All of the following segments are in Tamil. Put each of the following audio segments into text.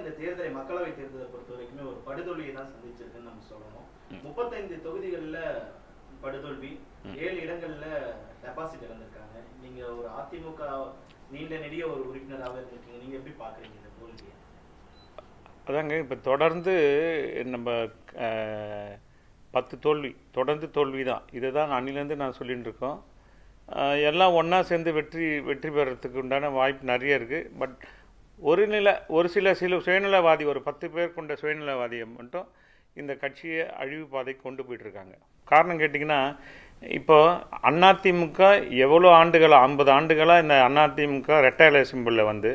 இந்த தேர்தலை மக்களவை தேர்தலை பொறுத்த வரைக்குமே ஒரு படுதோல்வியை தான் சந்திச்சிருக்குன்னு நம்ம சொல்லணும். முப்பத்தைந்து தொகுதிகள்ல படுதோல்வி ஏழு இடங்கள்ல டெபாசிட் இழந்திருக்காங்க. நீங்க ஒரு அதிமுக நீண்ட நெடிய ஒரு உறுப்பினராக இருந்திருக்கீங்க. நீங்க எப்படி பாக்குறீங்க இந்த தோல்வியை? அதாங்க இப்போ தொடர்ந்து நம்ம பத்து தோல்வி தொடர்ந்து தோல்வி தான். இதை தான் அன்னிலேருந்து நான் சொல்லிட்டு இருக்கோம். எல்லாம் ஒன்றா சேர்ந்து வெற்றி வெற்றி பெறத்துக்கு உண்டான வாய்ப்பு நிறைய இருக்குது பட் ஒரு நில ஒரு சில சில சுயநலவாதி ஒரு பத்து பேர் கொண்ட சுயநலவாதியை மட்டும் இந்த கட்சியை அழிவு பாதை கொண்டு போயிட்டுருக்காங்க. காரணம் கேட்டிங்கன்னா இப்போ அதிமுக எவ்வளோ ஆண்டுகளாக ஐம்பது ஆண்டுகளாக இந்த அதிமுக ரெட்டையலை சிம்பிளில் வந்து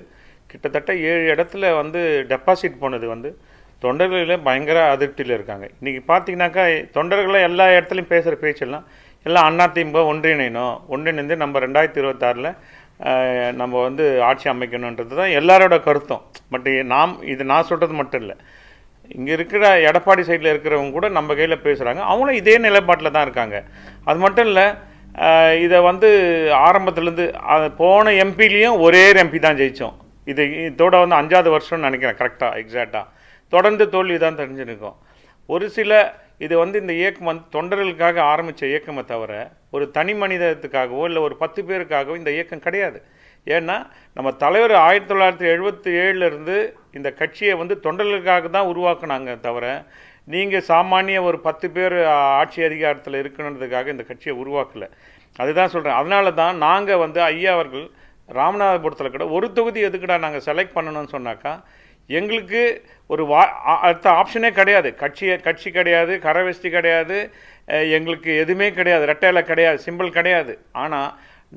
கிட்டத்தட்ட ஏழு இடத்துல வந்து டெபாசிட் போனது வந்து தொண்டர்களில் பயங்கர அதிருப்தியில் இருக்காங்க. இன்றைக்கி பார்த்தீங்கன்னாக்கா தொண்டர்களை எல்லா இடத்துலையும் பேசுகிற பேச்செல்லாம் எல்லாம் அதிமுக ஒன்றிணையணும் ஒன்றிணைந்து நம்ம ரெண்டாயிரத்தி இருபத்தாறில் நம்ம வந்து ஆட்சி அமைக்கணுன்றது தான் எல்லாரோட கருத்தும். பட் நாம் இது நான் சொல்கிறது மட்டும் இல்லை. இங்கே இருக்கிற எடப்பாடி சைடில் இருக்கிறவங்க கூட நம்ம கையில் பேசுகிறாங்க அவங்களும் இதே நிலைப்பாட்டில் தான் இருக்காங்க. அது மட்டும் இல்லை இதை வந்து ஆரம்பத்துலேருந்து போன எம்பிலையும் ஒரே எம்பி தான் ஜெயித்தோம் இது இதோட வந்து அஞ்சாவது வருஷம்னு நினைக்கிறேன் கரெக்டாக எக்ஸாக்டாக தொடர்ந்து தோல்வி தான் தெரிஞ்சுருக்கோம். ஒரு சில இது வந்து இந்த இயக்கம் வந்து தொண்டர்களுக்காக ஆரம்பித்த இயக்கமே தவிர ஒரு தனி மனிதத்துக்காகவோ இல்லை ஒரு பத்து பேருக்காகவோ இந்த இயக்கம் கிடையாது. ஏன்னா நம்ம தலைவர் ஆயிரத்தி தொள்ளாயிரத்தி எழுபத்தி ஏழுலேருந்து இந்த கட்சியை வந்து தொண்டர்களுக்காக தான் உருவாக்குனாங்க தவிர நீங்கள் சாமானிய ஒரு பத்து பேர் ஆட்சி அதிகாரத்தில் இருக்கணுன்றதுக்காக இந்த கட்சியை உருவாக்கலை. அதுதான் சொல்கிறேன் அதனால தான் நாங்கள் வந்து ஐயா அவர்கள் ராமநாதபுரத்தில் கூட ஒரு தொகுதி எதுக்குடா நாங்கள் செலக்ட் பண்ணணும்னு சொன்னாக்கா எங்களுக்கு ஒரு வா அடுத்த ஆப்ஷனே கிடையாது. கட்சியை கட்சி கிடையாது கரவெஸ்டி கிடையாது எங்களுக்கு எதுவுமே கிடையாது. ரெட்டையில் கிடையாது சிம்பிள் கிடையாது. ஆனால்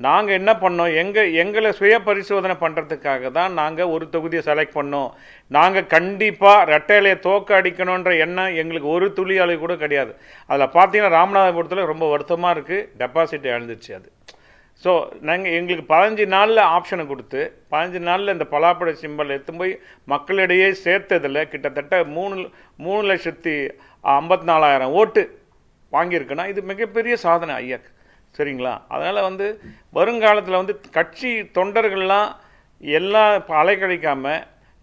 நாங்கள் என்ன பண்ணோம்? எங்கள் எங்களை சுய பரிசோதனை பண்ணுறதுக்காக தான் நாங்கள் ஒரு தொகுதியை செலக்ட் பண்ணோம். நாங்கள் கண்டிப்பாக ரெட்டையிலையை தோக்க அடிக்கணுன்ற எண்ணம் எங்களுக்கு ஒரு துளி அளவு கூட கிடையாது. அதில் பார்த்தீங்கன்னா ராமநாதபுரத்தில் ரொம்ப வருத்தமாக இருக்குது டெபாசிட் இழந்துச்சு அது. ஸோ நாங்கள் எங்களுக்கு பதினஞ்சு நாளில் ஆப்ஷனை கொடுத்து பதினஞ்சு நாளில் இந்த பலாப்பழ சிம்பல் எடுத்து போய் மக்களிடையே சேர்த்ததில் கிட்டத்தட்ட மூணு மூணு லட்சத்தி ஐம்பத்தி நாலாயிரம் ஓட்டு வாங்கியிருக்குன்னா இது மிகப்பெரிய சாதனை ஐயாக்கு சரிங்களா? அதனால் வந்து வருங்காலத்தில் வந்து கட்சி தொண்டர்கள்லாம் எல்லாம் அலை அலைக்கழிக்காம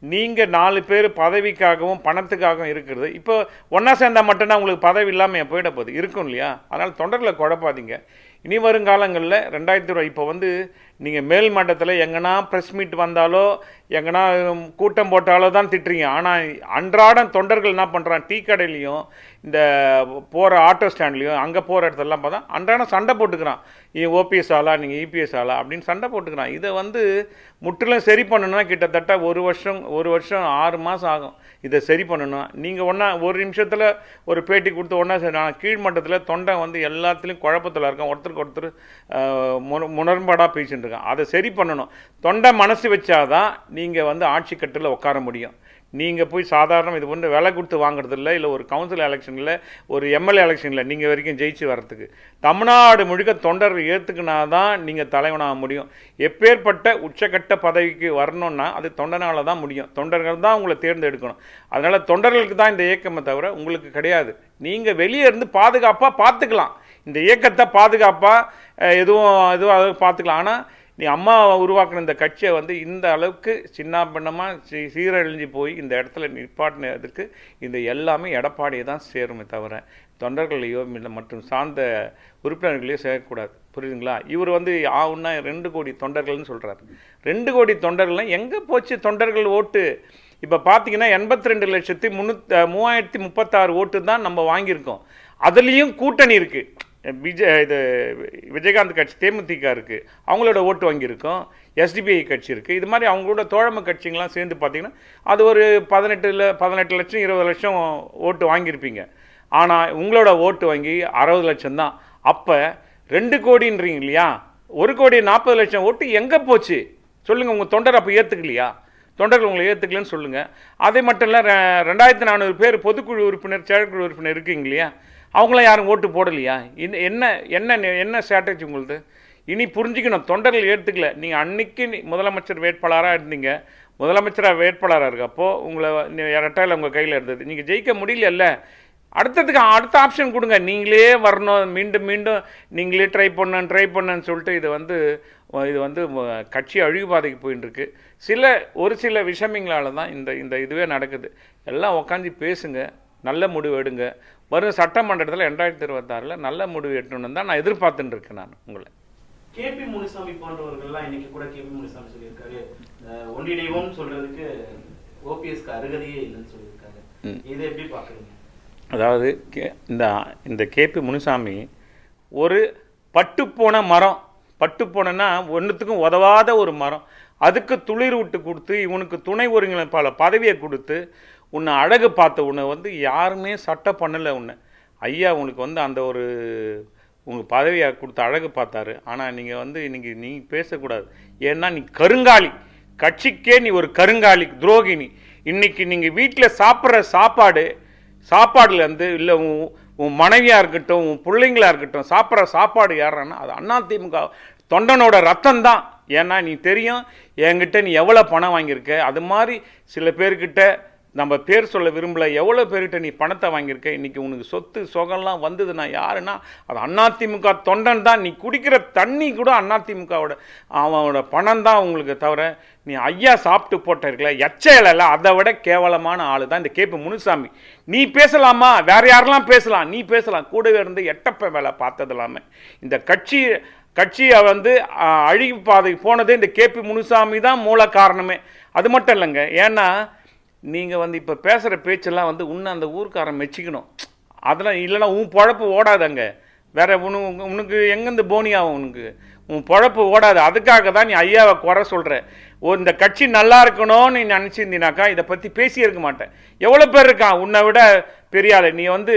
நீங்கள் நாலு பேர் பதவிக்காகவும் பணத்துக்காகவும் இருக்கிறது. இப்போ ஒன்றா சேர்ந்தால் மட்டும்தான் உங்களுக்கு பதவி இல்லாமல் போயிட போகுது. இருக்கும் இல்லையா? அதனால் தொண்டர்களை குழப்பாதீங்க. இனி வருங்காலங்களில் ரெண்டாயிரத்தி ரூபா இப்போ வந்து நீங்கள் மேல் மட்டத்தில் எங்கன்னா ப்ரெஸ் மீட் வந்தாலோ எங்கன்னா கூட்டம் போட்டாலோ தான் திட்டுறீங்க. ஆனால் அன்றாடம் தொண்டர்கள் என்ன பண்ணுறான் டீ கடையிலையும் இந்த போகிற ஆட்டோ ஸ்டாண்ட்லேயும் அங்கே போகிற இடத்துலலாம் பார்த்தா அன்றாடம் சண்டை போட்டுக்கிறான். நீ ஓபிஎஸ் ஆளா நீங்கள் இபிஎஸ் ஆளா அப்படின்னு சண்டை போட்டுக்கிறான். இதை வந்து முற்றிலும் சரி பண்ணணும்னா கிட்டத்தட்ட ஒரு வருஷம் ஒரு வருஷம் ஆறு மாதம் ஆகும். இதை சரி பண்ணணும் நீங்கள் ஒன்றா ஒரு நிமிஷத்தில் ஒரு பேட்டி கொடுத்து ஒன்றா சரி நான் கீழ்மட்டத்தில் தொண்டை வந்து எல்லாத்துலேயும் குழப்பத்தில் இருக்கான். ஒருத்தருக்கு ஒருத்தர் முன முரண்பாடாக பேசிட்டு இருக்கான் அதை சரி பண்ணணும். தொண்டை மனசு வச்சாதான் நீங்கள் வந்து ஆட்சி கட்டில் உட்கார முடியும். நீங்கள் போய் சாதாரண இது வந்து விலை கொடுத்து வாங்குறது இல்லை இல்லை ஒரு கவுன்சில் எலெக்ஷனில் ஒரு எம்எல்ஏ எலெக்ஷனில் நீங்கள் வரைக்கும் ஜெயிச்சு வர்றதுக்கு. தமிழ்நாடு முழுக்க தொண்டர்கள் ஏற்றுக்கினா தான் நீங்கள் தலைவனாக முடியும். எப்பேற்பட்ட உச்சக்கட்ட பதவிக்கு வரணும்னா அது தொண்டனால் தான் முடியும். தொண்டர்கள் தான் உங்களை தேர்ந்தெடுக்கணும். அதனால் தொண்டர்களுக்கு தான் இந்த இயக்கமே தவிர உங்களுக்கு கிடையாது. நீங்கள் வெளியே இருந்து பாதுகாப்பாக பார்த்துக்கலாம். இந்த இயக்கத்தை பாதுகாப்பாக எதுவும் எதுவும் பார்த்துக்கலாம். ஆனால் நீ அம்மா உருவாக்கின இந்த கட்சியை வந்து இந்த அளவுக்கு சின்ன பின்னமாக சீ சீரழிஞ்சு போய் இந்த இடத்துல நிற்பாட்டினதுக்கு இந்த எல்லாமே எடப்பாடியை தான் சேருமே தவிர தொண்டர்களையோ இல்ல மற்றும் சார்ந்த உறுப்பினர்களையோ சேர்க்கக்கூடாது புரியுதுங்களா? இவர் வந்து ஆவுன்னா ரெண்டு கோடி தொண்டர்கள்னு சொல்கிறாரு ரெண்டு கோடி தொண்டர்கள்லாம் எங்கே போச்சு தொண்டர்கள் ஓட்டு? இப்போ பார்த்தீங்கன்னா எண்பத்தி ரெண்டு லட்சத்தி முந்நூற்றி மூவாயிரத்தி முப்பத்தாறு ஓட்டு தான் நம்ம வாங்கியிருக்கோம். அதுலேயும் கூட்டணி இருக்குது விஜய் இது விஜயகாந்த் கட்சி தேமுதிக இருக்குது அவங்களோட ஓட்டு வாங்கியிருக்கோம் எஸ்டிபிஐ கட்சி இருக்குது இது மாதிரி அவங்களோட தோழமை கட்சிங்கெலாம் சேர்ந்து பார்த்தீங்கன்னா அது ஒரு பதினெட்டில் பதினெட்டு லட்சம் இருபது லட்சம் ஓட்டு வாங்கியிருப்பீங்க. ஆனால் உங்களோட ஓட்டு வாங்கி அறுபது லட்சம் தான். அப்போ ரெண்டு கோடின்றீங்க இல்லையா? ஒரு கோடி நாற்பது லட்சம் ஓட்டு எங்கே போச்சு? சொல்லுங்கள் உங்கள் தொண்டர் அப்போ ஏற்றுக்கலையா தொண்டர்கள் உங்களை ஏற்றுக்கலன்னு சொல்லுங்கள் அதே மட்டும் இல்லை ரெ- ரெண்டாயிரத்தி நானூறு பேர் பொதுக்குழு உறுப்பினர் செயற்குழு உறுப்பினர் இருக்கீங்க இல்லையா? அவங்களாம் யாரும் ஓட்டு போடலையா? இன்ன- என்ன என்ன என்ன ஸ்ட்ராட்டஜி உங்களுது? இனி புரிஞ்சுக்கணும். தொண்டர்கள் ஏற்றுக்கல நீங்கள் அன்னைக்கு நீ முதலமைச்சர் வேட்பாளராக இருந்தீங்க. முதலமைச்சராக வேட்பாளராக இருக்கப்போ உங்களை இரட்டையில் உங்கள் கையில் இருந்தது. நீங்கள் ஜெயிக்க முடியல அடுத்ததுக்கு அடுத்த ஆப்ஷன் கொடுங்க. நீங்களே வரணும். மீண்டும் மீண்டும் நீங்களே ட்ரை பண்ண ட்ரை பண்ணுன்னு சொல்லிட்டு இது வந்து இது வந்து கட்சி அழிவு பாதைக்கு போயின்னு இருக்கு சில ஒரு சில விஷமிங்களால் தான் இந்த இந்த இதுவே நடக்குது. எல்லாம் உட்காந்து பேசுங்க. நல்ல முடிவு எடுங்க. வரும் சட்டமன்றத்தில் ரெண்டாயிரத்தி இருபத்தாறில் நல்ல முடிவு எட்டணும்னு தான் நான் எதிர்பார்த்துட்டு இருக்கேன் நான் உங்களை. கேபி முனுசாமி போன்றவர்கள்லாம் இன்னைக்கு கூட கேபி முனுசாமி சொல்லியிருக்காரு. ஒன்றிணைவோம் சொல்றதுக்கு ஓபிஎஸ்க்கு அருகதையே இல்லைன்னு சொல்லியிருக்காரு. இதை எப்படி பாக்குறீங்க அதாவது கே- இந்த இந்த கேபி முனுசாமி ஒரு பட்டுப்போன மரம். பட்டுப்போனன்னா ஒன்றுத்துக்கும் உதவாத ஒரு மரம். அதுக்கு துளிர் விட்டு கொடுத்து இவனுக்கு துணை ஒருங்கிணைப்பாளர் பதவியை கொடுத்து உன்னை அழகு பார்த்த உன்னை வந்து யாருமே சட்டை பண்ணலை உன்னை. ஐயா உனக்கு வந்து அந்த ஒரு உங்கள் பதவியை கொடுத்த அழகு பார்த்தாரு. ஆனால் நீங்கள் வந்து இன்றைக்கி நீ பேசக்கூடாது. ஏன்னா நீ கருங்காலி. கட்சிக்கே நீ ஒரு கருங்காலி துரோகினி. இன்றைக்கி நீங்கள் வீட்டில் சாப்பிட்ற சாப்பாடு சாப்பாடுலேருந்து இல்லை உன் உன் மனைவியாக இருக்கட்டும் உன் பிள்ளைங்களா இருக்கட்டும் சாப்பிட்ற சாப்பாடு யாருன்னா அது அண்ணா திமுக. தொண்டனோட ரத்தம் தான் ஏன்னா நீ தெரியும் என்கிட்ட நீ எவ்வளோ பணம் வாங்கியிருக்க? அது மாதிரி சில பேர்கிட்ட நம்ம பேர் சொல்ல விரும்பல எவ்வளோ பேர்கிட்ட நீ பணத்தை வாங்கியிருக்க? இன்னைக்கு உனக்கு சொத்து சுகம்லாம் வந்ததுன்னா யாருன்னா அது அதிமுக தொண்டன் தான். நீ குடிக்கிற தண்ணி கூட அதிமுகவோட அவனோட பணம் தான் உங்களுக்கு தவிர நீ ஐயா சாப்பிட்டு போட்டிருக்கல எச்சையில அதை விட கேவலமான ஆளு தான் இந்த கேபி முனுசாமி. நீ பேசலாமா? வேற யாரெல்லாம் பேசலாம்? நீ பேசலாம். கூடவே இருந்து எட்டப்ப வேலை பார்த்தது இல்லாமல் இந்த கட்சி கட்சியை வந்து அழிவு பாதைக்கு போனதே இந்த கேபி முனுசாமி தான் மூல காரணமே. அது மட்டும் இல்லைங்க. ஏன்னா நீங்கள் வந்து இப்போ பேசுகிற பேச்செல்லாம் வந்து உன்னை அந்த ஊருக்காரன் மெச்சிக்கணும். அதெல்லாம் இல்லைன்னா உன் பொழப்பு ஓடாது அங்கே வேறு உனக்கு எங்கேருந்து போனி ஆகும் உனக்கு? உன் பொழப்பு ஓடாது. அதுக்காக தான் நீ ஐயாவை குறை சொல்கிற ஓ இந்த கட்சி நல்லா இருக்கணும்னு நீ நினச்சிருந்தீனாக்கா இதை பற்றி பேசியிருக்க மாட்டேன். எவ்வளோ பேர் இருக்கான்? உன்னை விட பெரிய நீ வந்து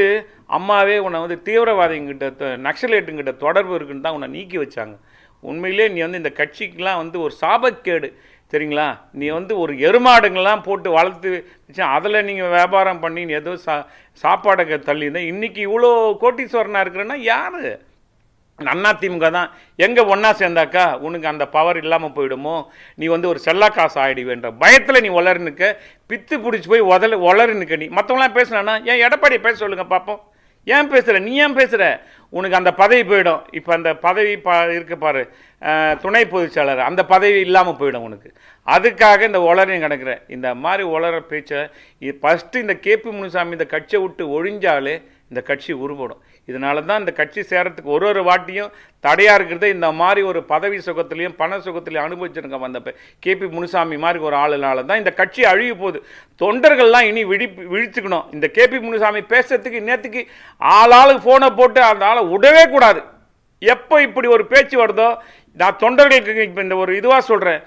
அம்மாவே உன்னை வந்து தீவிரவாதிங்கிட்ட நக்சலேட்டுங்கிட்ட தொடர்பு இருக்குன்னு தான் உன்னை நீக்கி வச்சாங்க. உண்மையிலே நீ வந்து இந்த கட்சிக்கெலாம் வந்து ஒரு சாபக்கேடு. சரிங்களா நீ வந்து ஒரு எருமாடுங்கள்லாம் போட்டு வளர்த்து வச்சு அதில் நீங்கள் வியாபாரம் பண்ணி நீ ஏதோ சா சாப்பாடை தள்ளியிருந்த இன்றைக்கி இவ்வளோ கோட்டீஸ்வரனாக இருக்கிறேன்னா யார்? அண்ணா திமுக தான். எங்கே ஒன்றா சேர்ந்தாக்கா உனக்கு அந்த பவர் இல்லாமல் போயிடுமோ? நீ வந்து ஒரு செல்லா காசு ஆயிடுவேன்ற பயத்தில் நீ உளறி பித்து பிடிச்சி போய் உதல உளர்னுக்க நீ. மற்றவங்களாம் பேசினானா ஏன் எடப்பாடி பேச சொல்லுங்கள் பார்ப்போம் ஏன் பேசுகிற நீ ஏன் பேசுகிற உனக்கு அந்த பதவி போயிடும். இப்போ அந்த பதவி பா இருக்கு பாரு. துணை பொதுச்செயலர். அந்த பதவி இல்லாமல் போயிடும் உனக்கு. அதுக்காக இந்த உளரையும் கிடக்குற. இந்த மாதிரி உளற பேச்சை ஃபஸ்ட்டு இந்த கேபி முனுசாமி இந்த கட்சியை விட்டு ஒழிஞ்சாலே இந்த கட்சி உருப்படும் இதனால தான் இந்த கட்சி சேரத்துக்கு ஒரு ஒரு வாட்டியும் தடையாக இருக்கிறது இந்த மாதிரி ஒரு பதவி சுகத்திலையும் பண சுகத்திலையும் அனுபவிச்சிருக்க வந்தப்போ கேபி முனுசாமி மாதிரி ஒரு ஆளுனால தான் இந்த கட்சி அழிய போகுது. தொண்டர்கள்லாம் இனி விழி விழிச்சுக்கணும். இந்த கேபி முனுசாமி பேசுறதுக்கு நேற்றுக்கு ஆளாளுக்கு ஃபோனை போட்டு அந்த ஆளை விடவே கூடாது. எப்போ இப்படி ஒரு பேச்சு வருதோ நான் தொண்டர்களுக்கு இப்போ இந்த ஒரு இதுவாக சொல்கிறேன்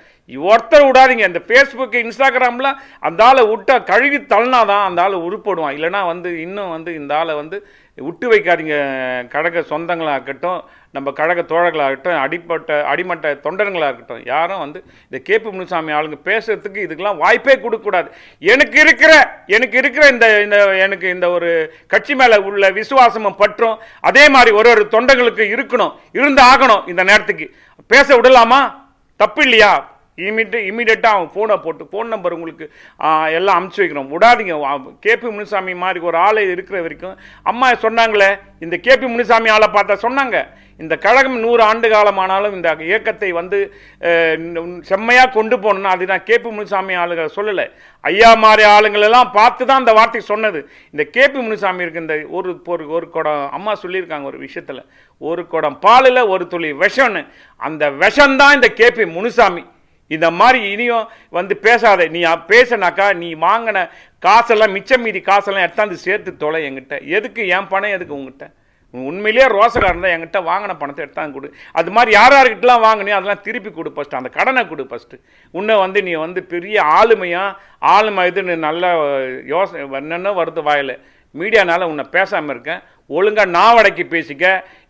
ஒருத்தர் விடாதீங்க. இந்த ஃபேஸ்புக்கு இன்ஸ்டாகிராமில் அந்த ஆளை விட்டா கழுவி தள்ளினா தான் அந்த ஆளை உருப்படுவான். இல்லைன்னா வந்து இன்னும் வந்து இந்த ஆளை வந்து விட்டு வைக்காதீங்க. கழக சொந்தங்களாக இருக்கட்டும் நம்ம கழக தோழர்களாகட்டும் அடிப்பட்ட அடிமட்ட தொண்டர்களாக இருக்கட்டும் யாரும் வந்து இந்த கே பி முனுசாமி ஆளுங்க பேசுறதுக்கு இதுக்கெல்லாம் வாய்ப்பே கொடுக்கக்கூடாது. எனக்கு இருக்கிற எனக்கு இருக்கிற இந்த இந்த எனக்கு இந்த ஒரு கட்சி மேலே உள்ள விசுவாசமும் பற்றும் அதே மாதிரி ஒரு ஒரு தொண்டர்களுக்கு இருக்கணும் இருந்து ஆகணும் இந்த நேரத்துக்கு. பேச விடலாமா? தப்பு இல்லையா? இமீடியட் இமீடியட்டாக அவன் ஃபோனை போட்டு ஃபோன் நம்பர் உங்களுக்கு எல்லாம் அமுச்சு வைக்கிறோம் விடாதீங்க. கேபி முனுசாமி மாதிரி ஒரு ஆளை இருக்கிற வரைக்கும் அம்மா சொன்னாங்களே இந்த கேபி முனுசாமி ஆளை பார்த்தா சொன்னாங்க. இந்த கழகம் நூறு ஆண்டு காலமானாலும் இந்த இயக்கத்தை வந்து செம்மையாக கொண்டு போகணும்னா அது நான் கேபி முனுசாமி ஆளுங்களை சொல்லலை. ஐயா மாதிரி ஆளுங்களெல்லாம் பார்த்து தான் அந்த வார்த்தை சொன்னது. இந்த கேபி முனுசாமி இருக்கு இந்த ஒரு ஒரு ஒரு குடம் அம்மா சொல்லியிருக்காங்க ஒரு விஷயத்தில். ஒரு குடம் பாலில் ஒரு துளி விஷம்னு. அந்த விஷம்தான் இந்த கேபி முனுசாமி. இந்த மாதிரி இனியும் வந்து பேசாத. நீ பேசினாக்கா பேசுனாக்கா நீ வாங்கின காசெல்லாம் மிச்சம் மீதி காசெல்லாம் எடுத்தாந்து சேர்த்து தொலை என்கிட்ட. எதுக்கு? என் பணம் எதுக்கு உங்ககிட்ட உண்மையிலேயே ரோசக்காரன் தான் என்கிட்ட வாங்கின பணத்தை எடுத்தாந்து கொடு. அது மாதிரி யார் யாருக்கிட்டலாம் வாங்கினியோ அதெல்லாம் திருப்பி கொடு ஃபஸ்ட்டு அந்த கடனை கொடு ஃபஸ்ட்டு உன்னை வந்து நீ வந்து பெரிய ஆளுமையாக ஆளுமை இதுன்னு நல்ல யோசனை என்னென்ன வருது வாயில். மீடியானால் உன்னை பேசாமல் இருக்கேன் ஒழுங்காக நாவடைக்கு பேசிக்க.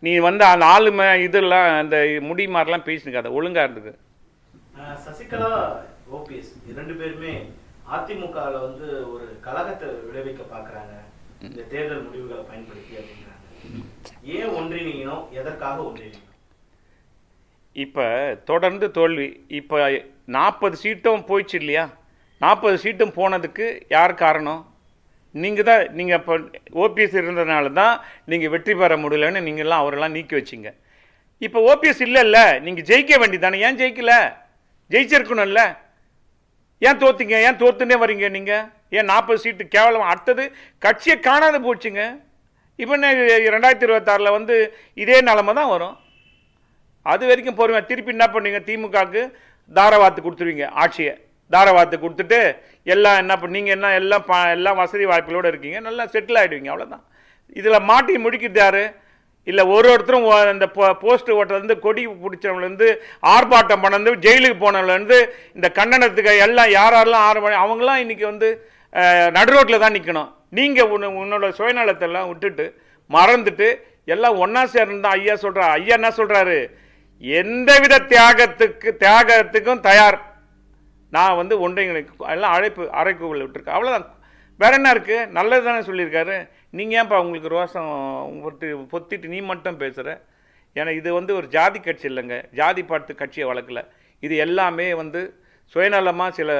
நீ வந்து அந்த ஆளுமை இதெல்லாம் அந்த முடி மாதிரிலாம் பேசினுக்காத ஒழுங்காக இருந்துக்கு. சசிகலா ஓபிஎஸ் இரண்டு பேருமே அதிமுகல வந்து ஒரு கலகத்தை விளைவிக்க பாக்குறாங்க. இந்த தேர்தல் முடிவுகளை பயன்படுத்தி அப்படின்றாங்க. ஏன் ஒன்றிணையணும்? எதற்காக ஒன்றிணையணும்? இப்போ தொடர்ந்து தோல்வி. இப்போ நாற்பது சீட்டும் போயிடுச்சு இல்லையா? நாற்பது சீட்டும் போனதுக்கு யார் காரணம்? நீங்கள் தான் நீங்கள் இப்போ ஓபிஎஸ் இருந்ததுனால தான் நீங்கள் வெற்றி பெற முடியலன்னு நீங்கள்லாம் அவரெல்லாம் நீக்கி வச்சிங்க. இப்போ ஓபிஎஸ் இல்லைல்ல நீங்கள் ஜெயிக்க வேண்டியதானே ஏன் ஜெயிக்கலை? ஜெயிச்சிருக்கணும்ல. ஏன் தோத்துங்க? ஏன் தோத்துனே வரீங்க நீங்கள் ஏன் நாற்பது சீட்டு கேவலம்? அடுத்தது கட்சியை காணாத போச்சுங்க. இப்போ ரெண்டாயிரத்தி இருபத்தாறில் வந்து இதே நிலமை தான் வரும். அது வரைக்கும் பொறுமை திருப்பி என்ன பண்ணுவீங்க திமுகவுக்கு தாரவாத்து கொடுத்துருவீங்க ஆட்சியை. தாரவாத்து கொடுத்துட்டு எல்லாம் என்ன பண்ண நீங்கள் என்ன எல்லாம் எல்லாம் வசதி வாய்ப்புகளோடு இருக்கீங்க. நல்லா செட்டில் ஆகிடுவீங்க அவ்வளோதான் இதில் மாட்டி முடிக்கிறது யாரு? இல்லை ஒரு ஒருத்தரும் அந்த இந்த போஸ்ட் ஓட்டலேருந்து கொடி பிடிச்சவங்கலேருந்து ஆர்ப்பாட்டம் பண்ணது ஜெயிலுக்கு போனவங்கலேருந்து இந்த கண்டனத்துக்கு எல்லாம் யார் யாரெல்லாம் ஆறு அவங்களாம் இன்றைக்கி வந்து நடு ரோட்டில் தான் நிற்கணும் நீங்கள் உன் உன்னோட சுயநலத்தெல்லாம் விட்டுட்டு மறந்துட்டு எல்லாம் ஒன்றா சேர்ந்து ஐயா சொல்கிறா ஐயா என்ன சொல்கிறாரு எந்தவித தியாகத்துக்கு தியாகத்துக்கும் தயார். நான் வந்து ஒன்றைங்களுக்கு எல்லாம் அழைப்பு அரைக்கூவல் விட்டுருக்கேன். அவ்வளோதான் வேற என்ன இருக்குது நல்லது தானே சொல்லியிருக்காரு. நீங்கள் ஏன்ப்பா உங்களுக்கு ரோசம் பொத்து பொத்திட்டு நீ மட்டும் பேசுகிற ஏன்னா இது வந்து ஒரு ஜாதி கட்சி இல்லைங்க. ஜாதி பார்த்து கட்சியை வளர்க்கல. இது எல்லாமே வந்து சுயநலமாக சில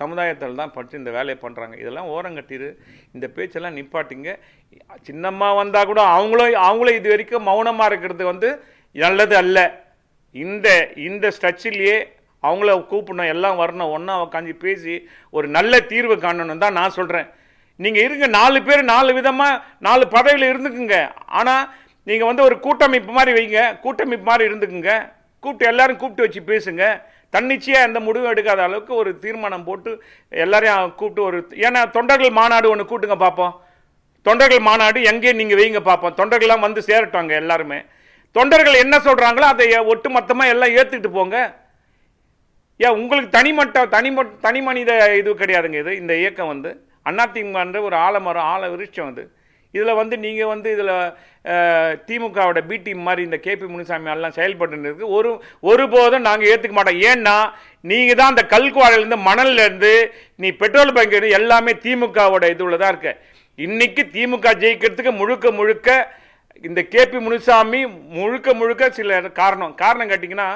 சமுதாயத்தில் தான் படித்து இந்த வேலையை பண்ணுறாங்க இதெல்லாம் ஓரங்கட்டிடு இந்த பேச்செல்லாம் நிப்பாட்டிங்க. சின்னம்மா வந்தால் கூட அவங்களும் அவங்களும் இது வரைக்கும் மௌனமாக இருக்கிறது வந்து நல்லது அல்ல. இந்த இந்த ஸ்ட்ரச்சிலேயே அவங்கள கூப்பிடணும் எல்லாம் வரணும் ஒன்றா உட்காந்து பேசி ஒரு நல்ல தீர்வு காணணும் தான் நான் சொல்கிறேன் நீங்கள் இருங்க நாலு பேர் நாலு விதமாக நாலு பதவியில் இருந்துக்குங்க. ஆனால் நீங்கள் வந்து ஒரு கூட்டமைப்பு மாதிரி வைங்க கூட்டமைப்பு மாதிரி இருந்துக்குங்க. கூப்பிட்டு எல்லாரும் கூப்பிட்டு வச்சு பேசுங்க. தன்னிச்சையாக எந்த முடிவும் எடுக்காத அளவுக்கு ஒரு தீர்மானம் போட்டு எல்லாரையும் கூப்பிட்டு ஒரு ஏன்னா தொண்டர்கள் மாநாடு ஒன்று கூட்டுங்க பார்ப்போம் தொண்டர்கள் மாநாடு எங்கேயும் நீங்கள் வைங்க பார்ப்போம் தொண்டர்கள்லாம் வந்து சேரட்டாங்க எல்லாருமே. தொண்டர்கள் என்ன சொல்கிறாங்களோ அதை ஒட்டு மொத்தமாக எல்லாம் ஏற்றுக்கிட்டு போங்க. ஏன் உங்களுக்கு தனிமட்ட தனிம தனி மனித இது கிடையாதுங்க இது இந்த இயக்கம் வந்து. அதிமுகன்ற ஒரு ஆலமரம் ஆல விருட்சம் அது. இதில் வந்து நீங்கள் வந்து இதில் திமுகவோட பி டீம் மாதிரி இந்த கேபி முனுசாமி எல்லாம் செயல்பட்டுருக்கு ஒரு ஒருபோதும் நாங்கள் ஏற்றுக்க மாட்டோம். ஏன்னா நீங்கள் தான் அந்த கல்குவாழையிலேருந்து மணல்லேருந்து நீ பெட்ரோல் பங்க் எல்லாமே திமுகவோட இதுவில் தான் இருக்க. இன்றைக்கி திமுக ஜெயிக்கிறதுக்கு முழுக்க முழுக்க இந்த கேபி முனுசாமி முழுக்க முழுக்க சில காரணம். காரணம் கேட்டிங்கன்னா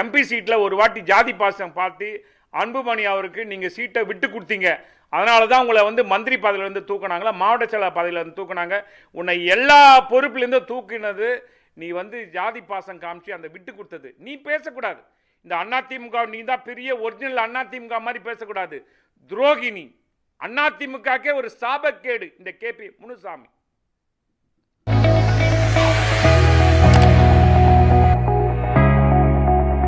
எம்பி சீட்டில் ஒரு வாட்டி ஜாதி பாசம் பார்த்து அன்புமணி அவருக்கு நீங்கள் சீட்டை விட்டு கொடுத்தீங்க. அதனால தான் உங்களை வந்து மந்திரி பதவியிலேருந்து தூக்கினாங்களா மாவட்ட செயலர் பதவியிலேருந்து தூக்குனாங்க. உன்னை எல்லா பொறுப்புலேருந்து தூக்கினது நீ வந்து ஜாதி பாசம் காமிச்சு அந்த விட்டு கொடுத்தது. நீ பேசக்கூடாது. இந்த அதிமுக நீ தான் பெரிய ஒரிஜினல் அதிமுக மாதிரி பேசக்கூடாது. துரோகிணி அதிமுகக்கே ஒரு சாபக்கேடு இந்த கேபி முனுசாமி.